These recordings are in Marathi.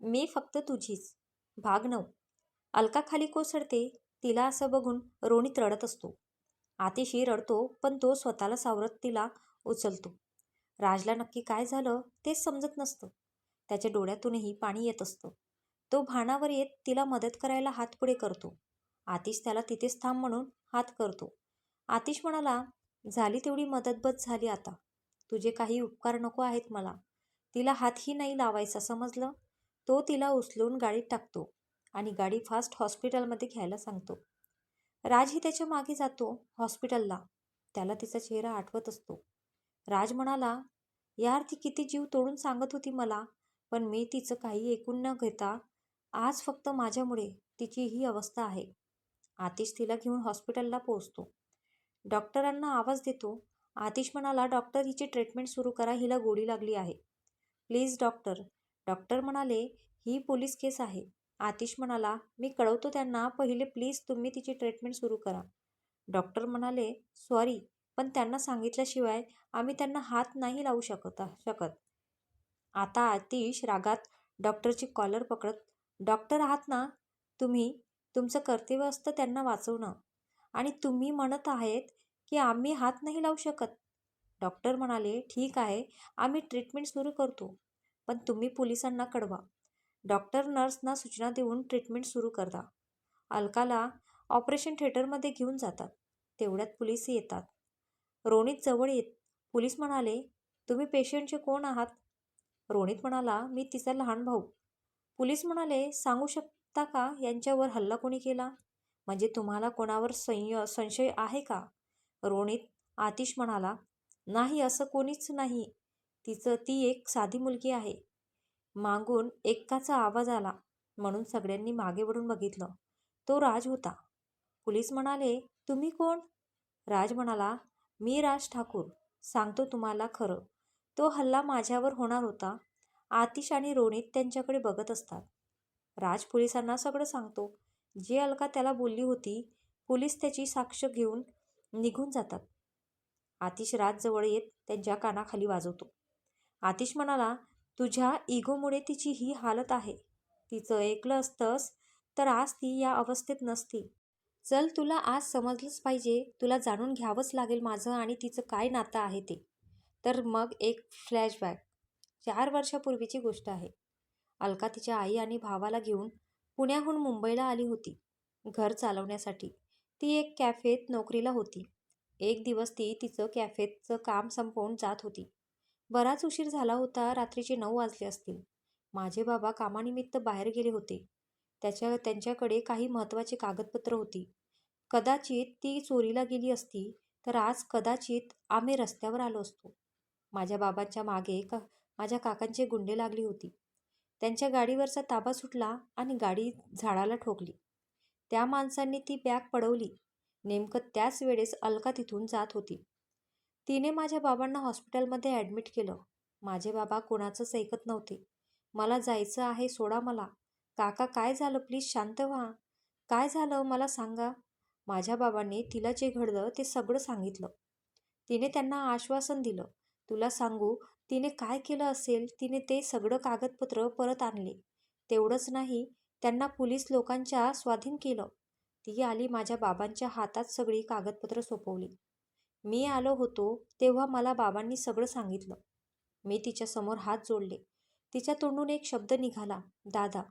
मी फक्त तुझीच. भाग नऊ. अलका खाली कोसळते तिला असं बघून रोणीत रडत असतो. आतिशी रडतो पण तो स्वतःला सावरत तिला उचलतो. राजला नक्की काय झालं तेच समजत नसतं. त्याच्या डोळ्यातूनही पाणी येत असतं. तो भानावर येत तिला मदत करायला हात पुढे करतो. आतिश त्याला तिथेच थांब म्हणून हात करतो. आतिश म्हणाला झाली तेवढी मदत बस झाली आता. तुझे काही उपकार नको आहेत मला. तिला हातही नाही लावायचा समजलं? तो तिला उचलून गाडीत टाकतो आणि गाडी फास्ट हॉस्पिटलमध्ये घ्यायला सांगतो. राजही त्याच्यामागे जातो हॉस्पिटलला. त्याला तिचा चेहरा आठवत असतो. राज म्हणाला यार ती किती जीव तोडून सांगत होती मला पण मी तिचं काही ऐकून न घेता आज फक्त माझ्यामुळे तिची ही अवस्था आहे. आतिश तिला घेऊन हॉस्पिटलला पोहोचतो. डॉक्टरांना आवाज देतो. आतिश म्हणाला डॉक्टर हिची ट्रीटमेंट सुरू करा हिला गोळी लागली आहे. Please doctor. डॉक्टर म्हणाले ही पोलीस केस आहे. आतिश म्हणाला मी कळवतो त्यांना पहिले प्लीज तुम्ही तिची ट्रीटमेंट सुरू करा. डॉक्टर म्हणाले सॉरी पण त्यांना सांगितल्याशिवाय आम्ही त्यांना हात नाही लावू शकत शकत. आता आतिश रागात डॉक्टरची कॉलर पकडत डॉक्टर आहात ना तुम्ही तुमचं कर्तव्य असतं त्यांना वाचवणं. आणि तुम्ही म्हणत आहेत की आम्ही हात नाही लावू शकत. डॉक्टर म्हणाले ठीक आहे आम्ही ट्रीटमेंट सुरू करतो पण तुम्ही पोलिसांना कळवा. डॉक्टर नर्सना सूचना देऊन ट्रीटमेंट सुरू करता. अलकाला ऑपरेशन थिएटरमध्ये घेऊन जातात. तेवढ्यात पोलीस येतात. रोनित जवळ येत पोलीस म्हणाले तुम्ही पेशंटचे कोण आहात? रोनित म्हणाला मी तिचा लहान भाऊ. पोलीस म्हणाले सांगू शकता का यांच्यावर हल्ला कोणी केला? म्हणजे तुम्हाला कोणावर संय संशय आहे का? रोनित आतिश म्हणाला नाही असं कोणीच नाही. तिचं ती एक साधी मुलगी आहे. मागून एकाचा आवाज आला म्हणून सगळ्यांनी मागे वळून बघितलं. तो राज होता. पोलीस म्हणाले तुम्ही कोण? राज म्हणाला मी राज ठाकूर. सांगतो तुम्हाला खरं. तो हल्ला माझ्यावर होणार होता. आतिश आणि रोनित त्यांच्याकडे बघत असतात. राज पोलिसांना सगळं सांगतो. जे अलका त्याला बोलली होती पोलीस त्याची साक्ष घेऊन निघून जातात. आतिश राजजवळ येत त्यांच्या कानाखाली वाजवतो. आतिश म्हणाला तुझ्या इगोमुळे तिची ही हालत आहे. तिचं ऐकलं असतंस तर आज ती या अवस्थेत नसती. चल तुला आज समजलंच पाहिजे. तुला जाणून घ्यावंच लागेल माझं आणि तिचं काय नातं आहे ते. तर मग एक फ्लॅशबॅक चार वर्षापूर्वीची गोष्ट आहे. अलका तिच्या आई आणि भावाला घेऊन पुण्याहून मुंबईला आली होती घर चालवण्यासाठी. ती एक कॅफेत नोकरीला होती. एक दिवस ती तिचं कॅफेचं काम संपवून जात होती. बराच उशीर झाला होता रात्रीचे नऊ वाजले असतील. माझे बाबा कामानिमित्त बाहेर गेले होते. त्याच्या त्यांच्याकडे काही महत्त्वाची कागदपत्र होती. कदाचित ती चोरीला गेली असती तर आज कदाचित आम्ही रस्त्यावर आलो असतो. माझ्या बाबांच्या मागे का माझ्या काकांचे गुंडे लागली होती. त्यांच्या गाडीवरचा ताबा सुटला आणि गाडी झाडाला ठोकली. त्या माणसांनी ती बॅग पडवली. नेमकं त्याच वेळेस अलका तिथून जात होती. तिने माझ्या बाबांना हॉस्पिटलमध्ये ॲडमिट केलं. माझे बाबा कोणाचंच ऐकत नव्हते. मला जायचं आहे सोडा मला. काका काय झालं? प्लीज शांत व्हा. काय झालं? मला सांगा. माझ्या बाबांनी तिला जे घडलं ते सगळं सांगितलं. तिने त्यांना आश्वासन दिलं. तुला सांगू तिने काय केलं असेल? तिने ते सगळं कागदपत्र परत आणले. तेवढंच नाही त्यांना पोलीस लोकांच्या स्वाधीन केलं. ती आली माझ्या बाबांच्या हातात सगळी कागदपत्र सोपवली. मी आलो होतो तेव्हा मला बाबांनी सगळं सांगितलं. मी तिच्यासमोर हात जोडले. तिच्या तोंडून एक शब्द निघाला दादा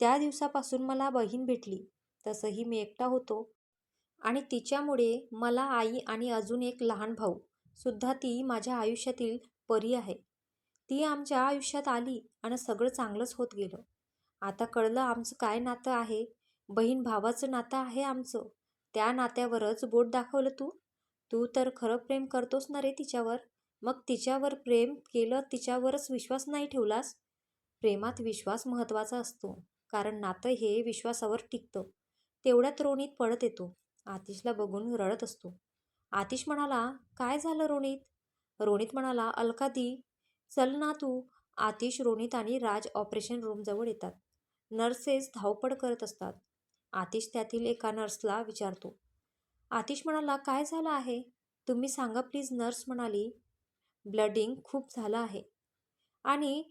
त्या दिवसापासून मला बहीण भेटली. तसंही मी एकटा होतो. आणि तिच्यामुळे मला आई आणि अजून एक लहान भाऊ सुद्धा ती माझ्या आयुष्यातील परी आहे. ती आमच्या आयुष्यात आली आणि सगळं चांगलंच होत गेलं. आता कळलं आमचं काय नातं आहे. बहीण भावाचं नातं आहे आमचं. त्या नात्यावरच बोट दाखवलं तू? तू तर खरं प्रेम करतोस ना रे तिच्यावर? मग तिच्यावर प्रेम केलं तिच्यावरच विश्वास नाही ठेवलास? प्रेमात विश्वास महत्त्वाचा असतो कारण नातं हे विश्वासावर टिकतं. तेवढ्यात रोणीत पळत येतो. आतिशला बघून रडत असतो. आतिश म्हणाला काय झालं रोणीत? रोणीत म्हणाला अलका दी चल ना तू. आतिश रोणीत आणि राज ऑपरेशन रूमजवळ येतात. नर्सेस धावपळ करत असतात. आतिश त्यातील एका नर्सला विचारतो आतिश म्हणाला काय झालं आहे? तुम्ही सांगा प्लीज. नर्स म्हणाली ब्लडिंग खूप झालं आहे आणि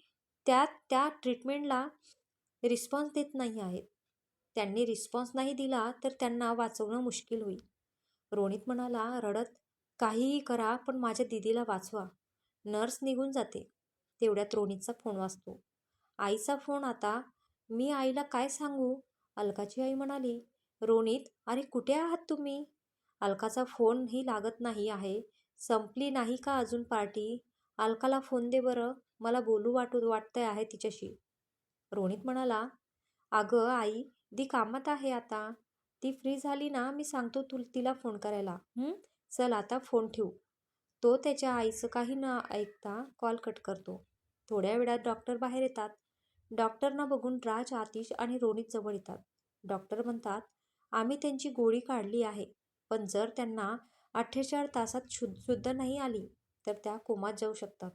त्यात त्या ट्रीटमेंटला रिस्पॉन्स देत नाही आहेत. त्यांनी रिस्पॉन्स नाही दिला तर त्यांना वाचवणं मुश्किल होईल. रोनित म्हणाला रडत काहीही करा पण माझ्या दिदीला वाचवा. नर्स निघून जाते. तेवढ्यात रोनितचा फोन वाचतो आईचा फोन आता. मी आईला काय सांगू? अलकाची आई म्हणाली रोनित अरे कुठे आहात तुम्ही? अलकाचा फोनही लागत नाही आहे. संपली नाही का अजून पार्टी? अलकाला फोन दे बरं. मला बोलू वाटू वाटतंय आहे तिच्याशी. रोनित म्हणाला अगं आई ती कामात आहे आता. ती फ्री झाली ना मी सांगतो तु तिला फोन करायला. चल आता फोन ठेवू. तो त्याच्या आईचं काही न ऐकता कॉल कट करतो. थोड्या वेळात डॉक्टर बाहेर येतात. डॉक्टरना बघून राज आतिश आणि रोनित जवळ येतात. डॉक्टर म्हणतात आम्ही त्यांची गोळी काढली आहे. पण जर त्यांना अठ्ठेचाळ तासात शुद्ध शुद्ध नाही आली तर त्या कोमात जाऊ शकतात.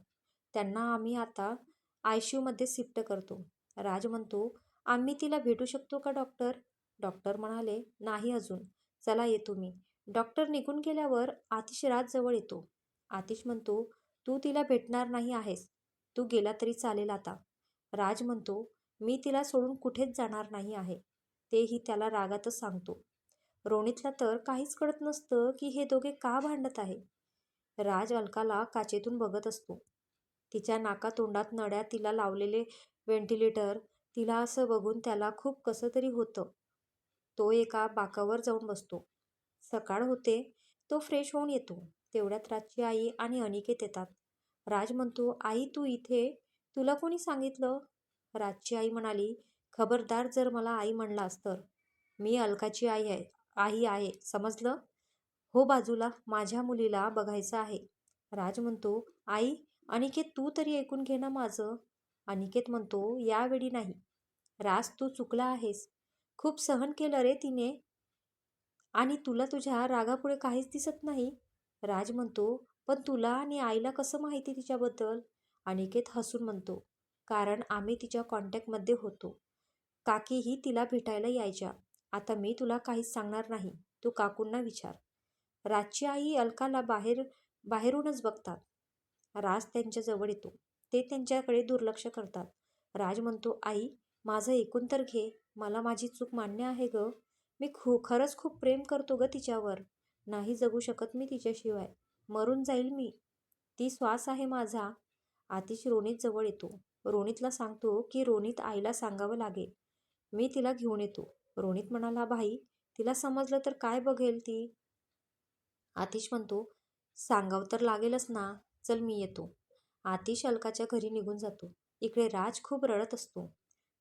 त्यांना आम्ही आता आय सी यूमध्ये शिफ्ट करतो. राज म्हणतो आम्ही तिला भेटू शकतो का डॉक्टर? डॉक्टर म्हणाले नाही अजून. चला येतो मी. डॉक्टर निघून गेल्यावर आतिश राजजवळ येतो. आतिश म्हणतो तू तिला भेटणार नाही आहेस. तू गेला तरी चालेल आता. राज म्हणतो मी तिला सोडून कुठेच जाणार नाही आहे. तेही त्याला रागातच सांगतो. रोणीतला तर काहीच कळत नसतं की हे दोघे का भांडत आहे राज अलकाला काचेतून बघत असतो. तिच्या नाकातोंडात नड्या तिला लावलेले व्हेंटिलेटर तिला असं बघून त्याला खूप कसं तरी होतं. तो एका बाकावर जाऊन बसतो. सकाळ होते तो फ्रेश होऊन येतो. तेवढ्यात राजची आई आणि अनिकेत येतात. राज म्हणतो आई तू इथे? तुला कोणी सांगितलं? राजची आई म्हणाली खबरदार जर मला आई म्हणलास तर. मी अलकाची आई आहे. आई आहे. समजलं? हो बाजूला माझ्या मुलीला बघायचं आहे. राज म्हणतो आई अनिकेत तू तरी ऐकून घे ना माझं. अनिकेत म्हणतो यावेळी नाही. राज तू चुकला आहेस. खूप सहन केलं रे तिने. आणि तुला तुझ्या रागापुढे काहीच दिसत नाही? राज म्हणतो पण तुला आणि आईला कसं माहिती तिच्याबद्दल? अनिकेत हसून म्हणतो कारण आम्ही तिच्या कॉन्टॅक्टमध्ये होतो. काकीही तिला भेटायला यायच्या. आता मी तुला काहीच सांगणार नाही. तू काकूंना विचार. राजची आई अलकाला बाहेर बाहेरूनच बघतात. राज त्यांच्याजवळ येतो. ते त्यांच्याकडे दुर्लक्ष करतात. राज म्हणतो आई माझं ऐकून तर घे. मला माझी चूक मान्य आहे ग. मी खू खरंच खूप प्रेम करतो ग तिच्यावर. नाही जगू शकत मी तिच्याशिवाय. मरून जाईल मी. ती श्वास आहे माझा. आतिश रोनित जवळ येतो. रोनितला सांगतो की रोनित आईला सांगावं लागेल. मी तिला घेऊन येतो. रोनित म्हणाला भाई तिला समजलं तर काय बघेल ती? आतिश म्हणतो सांगावं तर लागेलच ना चल मी येतो. आतिश अलकाच्या घरी निघून जातो. इकडे राज खूप रडत असतो.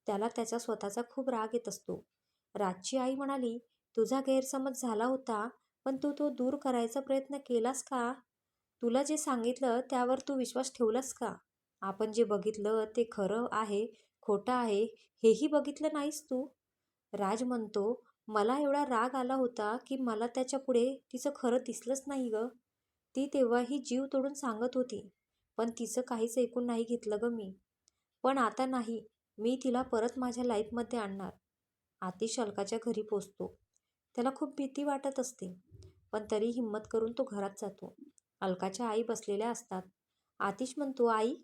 त्याला त्याचा स्वतःचा खूप राग येत असतो. राजची आई म्हणाली तुझा गैरसमज झाला होता पण तू तो दूर करायचा प्रयत्न केलास का? तुला जे सांगितलं त्यावर तू विश्वास ठेवलास का? आपण जे बघितलं ते खरं आहे खोटं आहे हेही बघितलं नाहीस तू? राज म्हणतो मला एवढा राग आला होता की मला त्याच्या पुढे तिचं खरं दिसलंच नाही ग. ती तेव्हाही जीव तोडून सांगत होती पण तिचं काहीच ऐकून नाही घेतलं ग मी. पण आता नाही मी तिला परत माझ्या लाईफमध्ये आणणार. आतिश अलकाच्या घरी पोचतो. त्याला खूप भीती वाटत असते पण तरी हिंमत करून तो घरात जातो. अलकाच्या आई बसलेल्या असतात. आतिश म्हणतो आई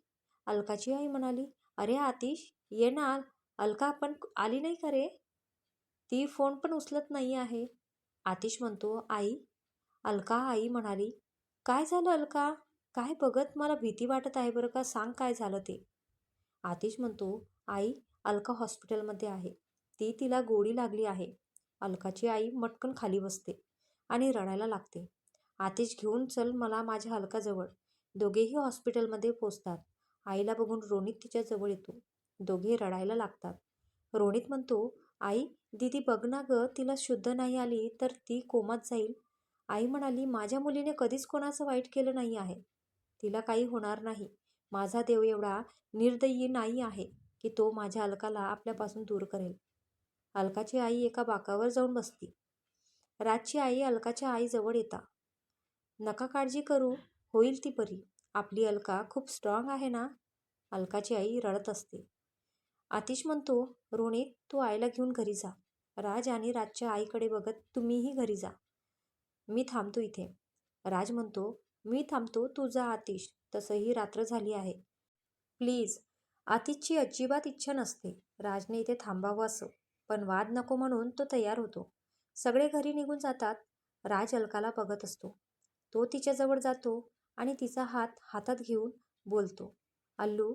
अलकाची आई म्हणाली अरे आतिश ये ना अलका पण आली नाही का रे? ती फोन पण उचलत नाही आहे. आतिश म्हणतो आई. अलका आई म्हणाली काय झालं अलका? काय बघत मला भीती वाटत आहे बरं का? सांग काय झालं ते. आतिश म्हणतो आई अलका हॉस्पिटलमध्ये आहे. ती तिला गोळी लागली आहे. अलकाची आई मटकन खाली बसते आणि रडायला लागते. आतिश घेऊन चल मला माझ्या अलकाजवळ. दोघेही हॉस्पिटलमध्ये पोचतात आईला बघून रोनित तिच्याजवळ येतो. दोघे रडायला लागतात. रोनित म्हणतो आई दीदी बघ ना गं तिला शुद्ध नाही आली तर ती कोमात जाईल. आई म्हणाली माझ्या मुलीने कधीच कोणाचं वाईट केलं नाही आहे. तिला काही होणार नाही. माझा देव एवढा निर्दयी नाही आहे की तो माझ्या अलकाला आपल्यापासून दूर करेल. अलकाची आई एका बाकावर जाऊन बसती. राजची आई अलकाच्या आईजवळ येता. नका काळजी करू होईल ती बरी आपली अलका खूप स्ट्रॉंग आहे ना? अलकाची आई रडत असते. आतिश म्हणतो रोनित तू आईला घेऊन घरी जा. राज आणि राजच्या आईकडे बघत तुम्हीही घरी जा. मी थांबतो इथे. राज म्हणतो मी थांबतो तू जा आतिश. तसंही रात्र झाली आहे. प्लीज. आतिशची अजिबात इच्छा नसते. राजने इथे थांबावं असं. पण वाद नको म्हणून तो तयार होतो. सगळे घरी निघून जातात. राज अलकाला बघत असतो. तो तिच्याजवळ जातो आणि तिचा हात हातात घेऊन बोलतो अल्लू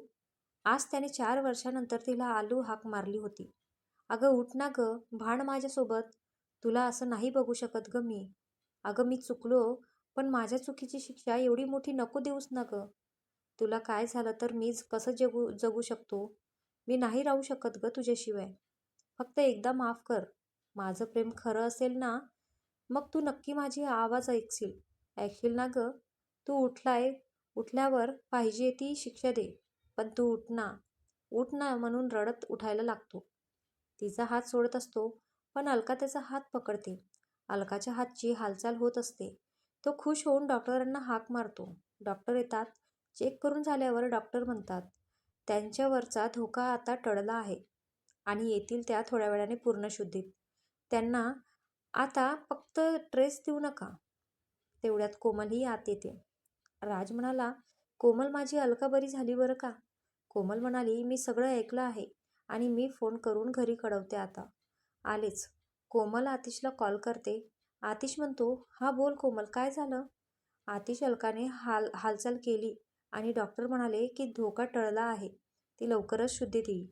आज त्याने चार वर्षानंतर तिला आलू हाक मारली होती. अगं उठ ना ग भांड माझ्यासोबत. तुला असं नाही बघू शकत ग मी. अगं मी चुकलो पण माझ्या चुकीची शिक्षा एवढी मोठी नको देऊस ना ग. तुला काय झालं तर मीच कसं जगू जगू शकतो? मी नाही राहू शकत ग तुझ्याशिवाय. फक्त एकदा माफ कर. माझं प्रेम खरं असेल ना मग तू नक्की माझी आवाज ऐकशील. ऐकशील ना ग? तू उठलाय उठल्यावर पाहिजे ती शिक्षा दे. पण तू उठ ना उठ ना म्हणून रडत उठायला लागतो. तिचा हात सोडत असतो पण अलका त्याचा हात पकडते. अलकाच्या हातची हालचाल होत असते. तो खुश होऊन डॉक्टरांना हाक मारतो. डॉक्टर येतात चेक करून झाल्यावर डॉक्टर म्हणतात त्यांच्यावरचा धोका आता टळला आहे आणि येतील त्या थोड्या वेळाने पूर्ण शुद्धीत. त्यांना आता फक्त ट्रेस देऊ नका. तेवढ्यात कोमलही आत येते. राज म्हणाला कोमल माझी अलका बरी झाली बरं का? कोमल म्हणाली मी सगळं ऐकलं आहे आणि मी फोन करून घरी कळवते आता. आलेच. कोमल आतिशला कॉल करते. आतिश म्हणतो हा बोल कोमल काय झालं? आतिश अलकाने हाल हालचाल केली आणि डॉक्टर म्हणाले की धोका टळला आहे. ती लवकरच शुद्धीत येईल.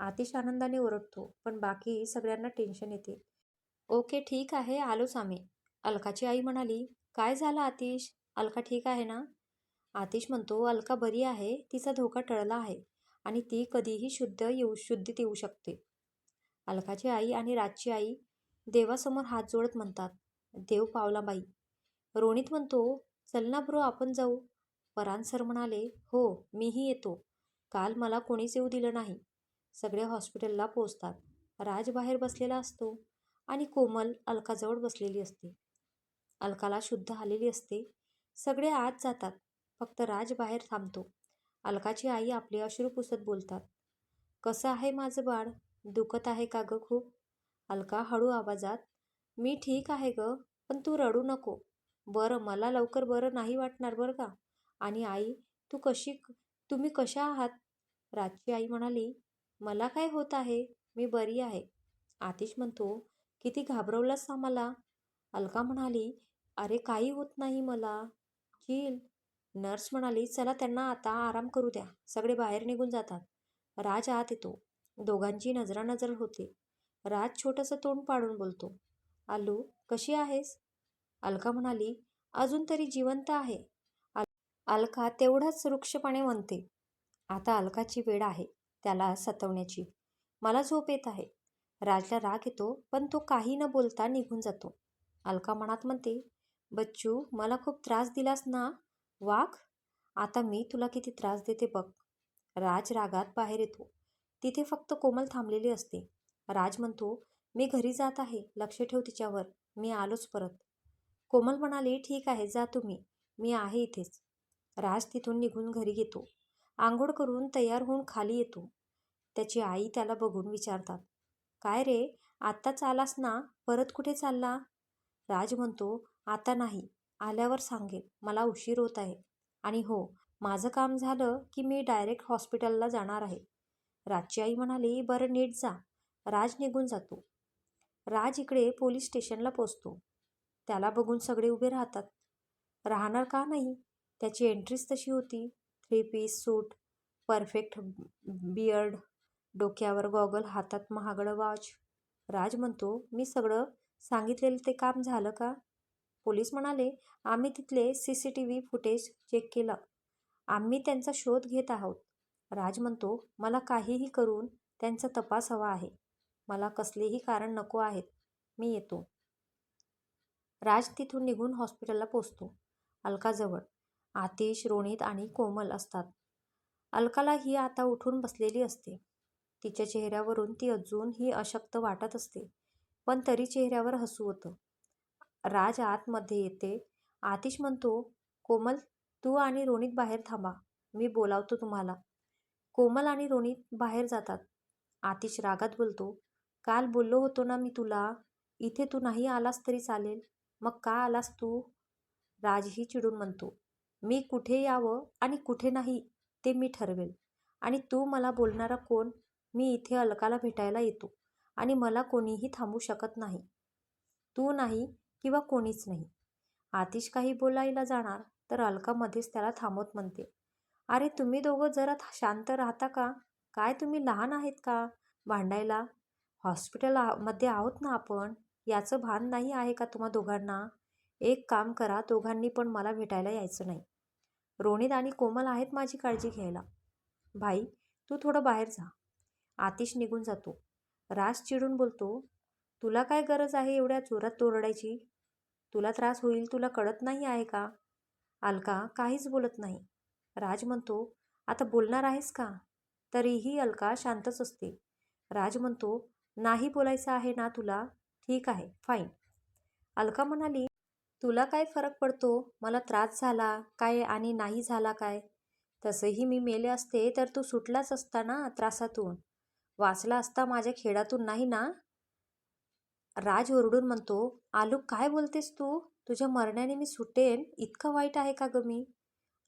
आतिश आनंदाने ओरडतो पण बाकी सगळ्यांना टेन्शन येते. ओके ठीक आहे आलोच आम्ही. अलकाची आई म्हणाली काय झालं आतिश? अलका ठीक आहे ना? आतिश म्हणतो अलका बरी आहे तिचा धोका टळला आहे आणि ती कधीही शुद्ध येऊ शुद्धीत येऊ शकते. अलकाची आई आणि राजची आई देवासमोर हात जोडत म्हणतात देव पावला बाई म्हणतो चल ना ब्रो आपण जाऊ. परान सर म्हणाले हो मीही येतो. काल मला कोणीच येऊ दिलं नाही. सगळे हॉस्पिटलला पोचतात राज बाहेर बसलेला असतो आणि कोमल अलकाजवळ बसलेली असते. अलकाला शुद्ध आलेली असते. सगळे आत जातात. फक्त राज बाहेर थांबतो. अलकाची आई आपले अश्रू पुसत बोलतात. कसं आहे माझं बाळ? दुखत आहे का गं खूप? अलका हळू आवाजात मी ठीक आहे ग पण तू रडू नको. बरं मला लवकर बरं नाही वाटणार बरं का? आणि आई तू कशी तुम्ही कशा आहात? राजची आई म्हणाली मला काय होत आहे? मी बरी आहे. आतिश म्हणतो किती घाबरवलंस आम्हाला अलका म्हणाली अरे काही होत नाही मला. चिल नर्स म्हणाली चला त्यांना आता आराम करू द्या. सगळे बाहेर निघून जातात. राज आत येतो. दोघांची नजरानजर होते. राज छोटंसं तोंड पाडून बोलतो आलू कशी आहेस? अलका म्हणाली अजून तरी जिवंत आहे. अलका तेवढाच वृक्षपणे म्हणते आता अलकाची वेळ आहे त्याला सतवण्याची. मला झोप येत आहे. राजला राग येतो पण तो काही न बोलता निघून जातो. अलका मनात म्हणते बच्चू मला खूप त्रास दिलास ना? वाघ आता मी तुला किती त्रास देते बघ. राज रागात बाहेर येतो. तिथे फक्त कोमल थांबलेली असते. राज म्हणतो मी घरी जात आहे. लक्ष ठेव तिच्यावर. मी आलोच परत. कोमल म्हणाली ठीक आहे जा तुम्ही. मी आहे इथेच. राज तिथून निघून घरी येतो. आंघोळ करून तयार होऊन खाली येतो. त्याची आई त्याला बघून विचारतात काय रे आत्ताच आलास ना? परत कुठे चालला? राज म्हणतो आता नाही. आल्यावर सांगेल. मला उशीर होत आहे. आणि हो माझं काम झालं की मी डायरेक्ट हॉस्पिटलला जाणार आहे. राजची आई म्हणाली बरं नीट जा. राज निघून जातो. राज इकडे पोलीस स्टेशनला पोचतो. त्याला बघून सगळे उभे राहतात. राहणार का नाही? त्याची एंट्रीच तशी होती. Three piece suit perfect beard डोक्यावर गॉगल हातात महागडं वॉच. राज म्हणतो मी सगळं सांगितलेलं ते काम झालं का? पोलीस म्हणाले आम्ही तिथले C C T V footage check केलं. आम्ही त्यांचा शोध घेत आहोत. राज म्हणतो मला काहीही करून त्यांचा तपास हवा आहे. मला कसलेही कारण नको आहेत. मी येतो. राज तिथून निघून हॉस्पिटलला पोचतो. अलकाजवळ. आतिश रोणित आणि कोमल असतात. अलकाला ही आता उठून बसलेली असते. तिच्या चेहऱ्यावरून ती अजूनही अशक्त वाटत असते. पण तरी चेहऱ्यावर हसू होतं. राज आतमध्ये येते. आतिश म्हणतो कोमल तू आणि रोनित बाहेर थांबा. मी बोलावतो तुम्हाला. कोमल आणि रोनित बाहेर जातात. आतिश रागात बोलतो काल बोललो होतो ना मी तुला. इथे तू नाही आलास तरी चालेल. मग का आलास तू? राजही चिडून म्हणतो मी कुठे यावं आणि कुठे नाही ते मी ठरवेल. आणि तू मला बोलणारा कोण? मी इथे अलकाला भेटायला येतो आणि मला कोणीही थांबू शकत नाही. तू नाही किंवा कोणीच नाही. आतिश काही बोलायला जाणार तर अलका मध्येच त्याला थांबवत म्हणते. अरे तुम्ही दोघं जरा शांत राहता का? काय तुम्ही लहान आहेत का? भांडायला? हॉस्पिटलमध्ये आहोत ना आपण? याचं भान नाही आहे का तुम्हा दोघांना? एक काम करा दोघांनी पण मला भेटायला यायचं नाही. रोनित आणि कोमल आहेत माझी काळजी घ्यायला. भाई तू थोडं बाहेर जा. आतिश निघून जातो. राज चिडून बोलतो तुला काय गरज आहे एवढ्या जोरात तोरडायची तुला त्रास होईल तुला कळत नाही आहे का? अलका काहीच बोलत नाही. राज म्हणतो आता बोलणार आहेस का? तरीही अलका शांतच असते. राज म्हणतो नाही बोलायचं आहे ना तुला. ठीक आहे फाईन अलका म्हणाली तुला काय फरक पडतो? मला त्रास झाला काय आणि नाही झाला काय? तसंही मी मेले असते तर तू सुटलाच असता ना त्रासातून. वाचला असता माझ्या खेळातून नाही ना? राज ओरडून म्हणतो आलू काय बोलतेस तू? तुझ्या मरण्याने मी सुटेन. इतकं वाईट आहे का ग मी?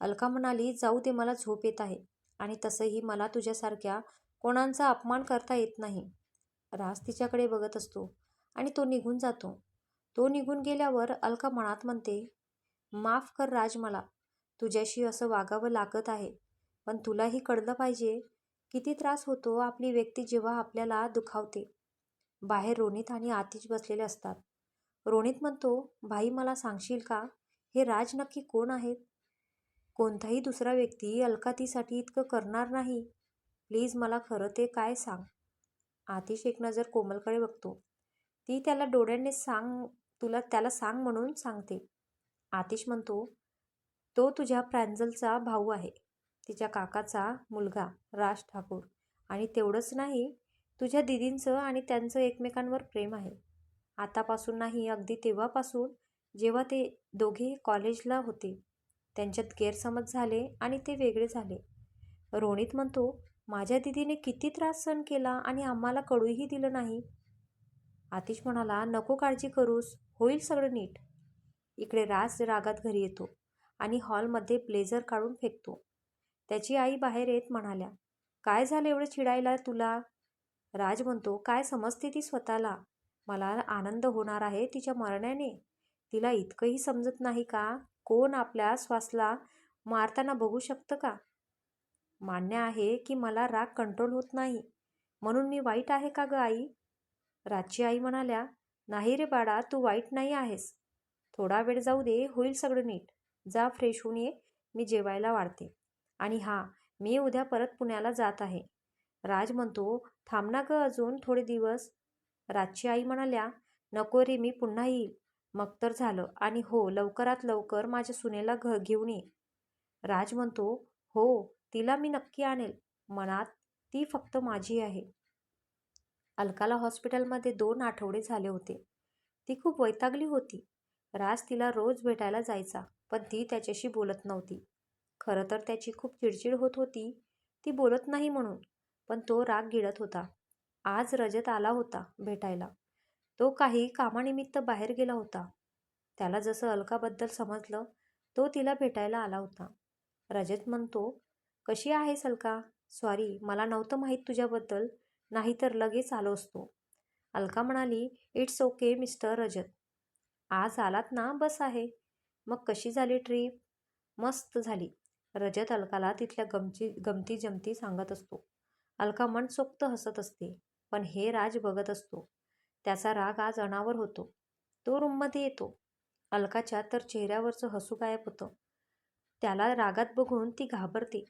अलका म्हणाली जाऊ दे मला झोप येत आहे आणि तसंही मला तुझ्यासारख्या कोणाचा अपमान करता येत नाही. राज तिच्याकडे बघत असतो आणि तो निघून जातो. तो निघून गेल्यावर अलका मनात म्हणते माफ कर राज मला. तुझ्याशी असं वागावं लागत आहे. पण तुलाही कळलं पाहिजे. किती त्रास होतो आपली व्यक्ती जेव्हा आपल्याला दुखावते. बाहेर रोनित आणि आतिश बसलेले असतात. रोनित म्हणतो भाई मला सांगशील का? हे राज नक्की कोण आहेत? कोणताही दुसरा व्यक्ती अलकातीसाठी इतकं करणार नाही. प्लीज मला खरं ते काय सांग. आतिश एक नजर कोमलकडे बघतो. ती त्याला डोळ्यांनी सांग तुला त्याला सांग म्हणून सांगते. आतिश म्हणतो तो तुझ्या प्रांजलचा भाऊ आहे. तिच्या काकाचा मुलगा राज ठाकूर. आणि तेवढंच नाही तुझ्या दिदींचं आणि त्यांचं एकमेकांवर प्रेम आहे. आतापासून नाही अगदी तेव्हापासून जेव्हा ते दोघे कॉलेजला होते त्यांच्यात गैरसमज झाले आणि ते वेगळे झाले. रोनित म्हणतो माझ्या दिदीने किती त्रास सहन केला आणि आम्हाला कळूही दिलं नाही. आतिश म्हणाला नको काळजी करूस होईल सगळं नीट. इकडे राज रागात घरी येतो आणि हॉलमध्ये ब्लेझर काढून फेकतो. त्याची आई बाहेर येत म्हणाल्या काय झालं एवढं चिडायला तुला? राज म्हणतो काय समजते ती स्वतःला? मला आनंद होणार आहे तिच्या मरण्याने. तिला इतकंही समजत नाही का? कोण आपल्या श्वासला मारताना बघू शकतं का? मान्य आहे की मला राग कंट्रोल होत नाही. म्हणून मी वाईट आहे का ग आई? राजची आई म्हणाल्या नाही रे बाळा तू वाईट नाही आहेस. थोडा वेळ जाऊ दे होईल सगळं नीट. जा फ्रेश होऊन ये मी जेवायला वाढते. आणि हां मी उद्या परत पुण्याला जात आहे. राज म्हणतो थांब ना गं अजून थोडे दिवस. रातची आई म्हणाल्या नको रे मी पुन्हा येईल. मग तर झालं. आणि हो लवकरात लवकर माझ्या सुनेला घ घेऊन ये. राज म्हणतो हो तिला मी नक्की आणेल. मनात ती फक्त माझी आहे. अलकाला हॉस्पिटलमध्ये दोन आठवडे झाले होते. ती खूप वैतागली होती. राज तिला रोज भेटायला जायचा पण ती त्याच्याशी बोलत नव्हती. खरं तर त्याची खूप चिडचिड होत होती. ती बोलत नाही म्हणून. पण तो राग गिळत होता. आज रजत आला होता भेटायला. तो काही कामानिमित्त बाहेर गेला होता. त्याला जसं अलकाबद्दल समजलं तो तिला भेटायला आला होता. रजत म्हणतो कशी आहेस अलका? सॉरी मला नव्हतं माहीत तुझ्याबद्दल. नाहीतर लगेच आलो असतो. अलका म्हणाली इट्स ओके मिस्टर रजत. आज आलात ना? बस आहे. मग कशी झाली ट्रीप मस्त झाली. रजत अलकाला तिथल्या गमची गमती जमती सांगत असतो. अलका मनसोक्त हसत असते पण हे राज बघत असतो. त्याचा राग आज अनावर होतो. तो रूममध्ये येतो. अलकाच्या तर चेहऱ्यावरचं हसू गायब होतं. त्याला रागात बघून ती घाबरते.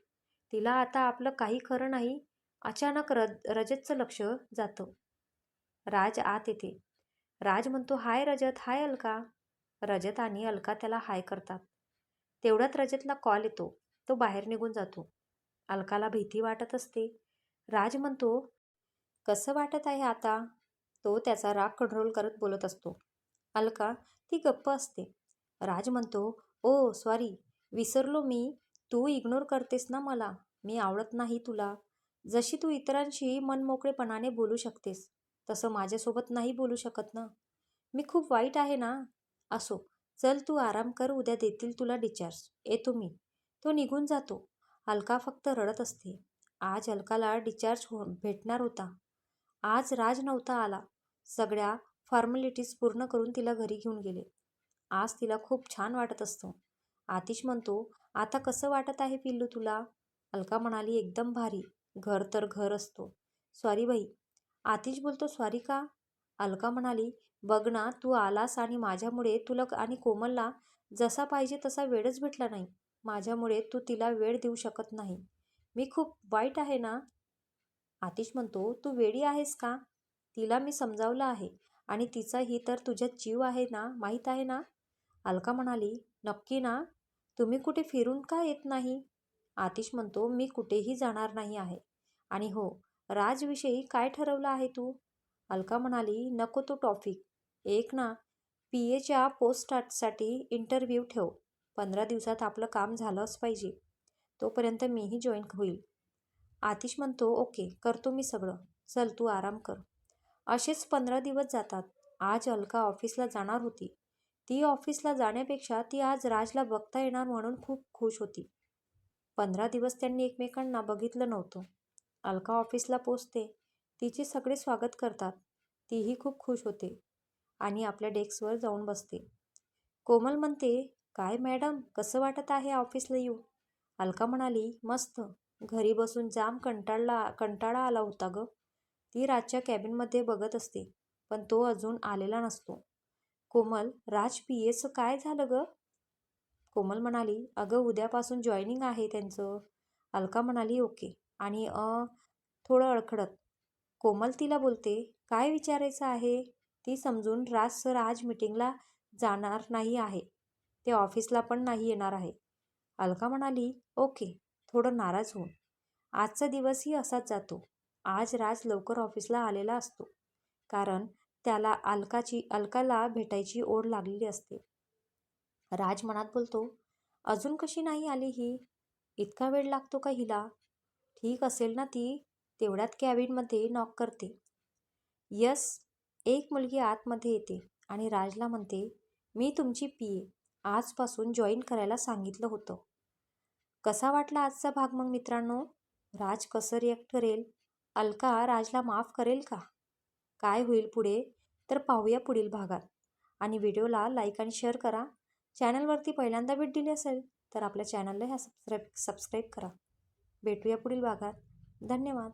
तिला आता आपलं काही खरं नाही अचानक र रजतचं लक्ष जातं. राज आत येते. राज म्हणतो हाय रजत हाय अलका. रजत आणि अलका त्याला हाय करतात. तेवढ्यात रजतला कॉल येतो. तो बाहेर निघून जातो. अलकाला भीती वाटत असते. राज म्हणतो कसं वाटत आहे आता? तो त्याचा राग कंट्रोल करत बोलत असतो. अलका ती गप्प असते. राज म्हणतो ओ सॉरी विसरलो मी. तू इग्नोर करतेस ना मला. मी आवडत नाही तुला. जशी तू इतरांशी मनमोकळेपणाने बोलू शकतेस तसं माझ्यासोबत नाही बोलू शकत ना. मी खूप वाईट आहे ना? असो. चल तू आराम कर उद्या देतील तुला डिचार्ज. येतो मी. तो निघून जातो. अलका फक्त रडत असते. आज अलकाला डिचार्ज हो भेटणार होता. आज राज नव्हता आला. सगळ्या फॉर्मॅलिटीज पूर्ण करून तिला घरी घेऊन गेले. आज तिला खूप छान वाटत असतो. आतिश म्हणतो आता कसं वाटत आहे पिल्लू तुला? अलका म्हणाली एकदम भारी. घर तर घर असतो. सॉरी बाई. आतिश बोलतो सॉरी का? अलका म्हणाली बघ ना तू आलास आणि माझ्यामुळे तुला आणि कोमलला जसा पाहिजे तसा वेळच भेटला नाही. माझ्यामुळे तू तिला वेळ देऊ शकत नाही. मी खूप वाईट आहे ना? आतिश म्हणतो तू वेडी आहेस का? तिला मी समजावलं आहे. आणि तिचाही तर तुझ्यात जीव आहे ना? माहीत आहे ना? अलका म्हणाली नक्की ना? तुम्ही कुठे फिरून का येत नाही? आतिश म्हणतो मी कुठेही जाणार नाही आहे. आणि हो राजविषयी काय ठरवलं आहे तू? अलका म्हणाली नको तो टॉपिक. एक ना पी एच्या पोस्टसाठी इंटरव्ह्यू ठेव. पंधरा दिवसात आपलं काम झालंच पाहिजे. तोपर्यंत मीही जॉईन होईल. आतिश म्हणतो ओके करतो मी सगळं. चल तू आराम कर. असेच पंधरा दिवस जातात. आज अलका ऑफिसला जाणार होती. ती ऑफिसला जाण्यापेक्षा ती आज राजला बघता येणार म्हणून खूप खुश होती. पंधरा दिवस त्यांनी एकमेकांना बघितलं नव्हतं. अलका ऑफिसला पोचते. तिचे सगळे स्वागत करतात. तीही खूप खुश होते आणि आपल्या डेस्कवर जाऊन बसते. कोमल म्हणते काय मॅडम कसं वाटत आहे ऑफिसला येऊ? अलका म्हणाली मस्त. घरी बसून जाम कंटाळला कंटाळा आला होता ग. ती राजच्या कॅबिनमध्ये बघत असते पण तो अजून आलेला नसतो. कोमल राज पी एचं काय झालं ग? कोमल म्हणाली अगं उद्यापासून जॉईनिंग आहे त्यांचं. अलका म्हणाली ओके. आणि अ थोडं अडखडत. कोमल तिला बोलते काय विचारायचं आहे? ती समजून राज सर आज मिटिंगला जाणार नाही आहे. ते ऑफिसला पण नाही येणार आहे. अलका म्हणाली ओके थोडं नाराज होऊन. आजचा दिवसही असाच जातो. आज राज लवकर ऑफिसला आलेला असतो. कारण त्याला अलकाची अलकाला भेटायची ओढ लागलेली असते. राज मनात बोलतो अजून कशी नाही आली ही? इतका वेळ लागतो का हिला? ठीक असेल ना ती? तेवढ्यात कॅबिनमध्ये नॉक करते. यस एक मुलगी आतमध्ये येते आणि राजला म्हणते मी तुमची पी ए. आजपासून जॉईन करायला सांगितलं होतं. कसा वाटला आजचा भाग मग मित्रांनो? राज कसं रिॲक्ट करेल? अलका राजला माफ करेल का? काय होईल पुढे? तर पाहूया पुढील भागात. आणि व्हिडिओला लाईक आणि शेअर करा. चॅनलवरती पहिल्यांदा भेट दिली असेल तर आपल्या चॅनलला ह्या सबस्क्राईब सबस्क्राईब करा. भेटूया पुढील भागात. धन्यवाद.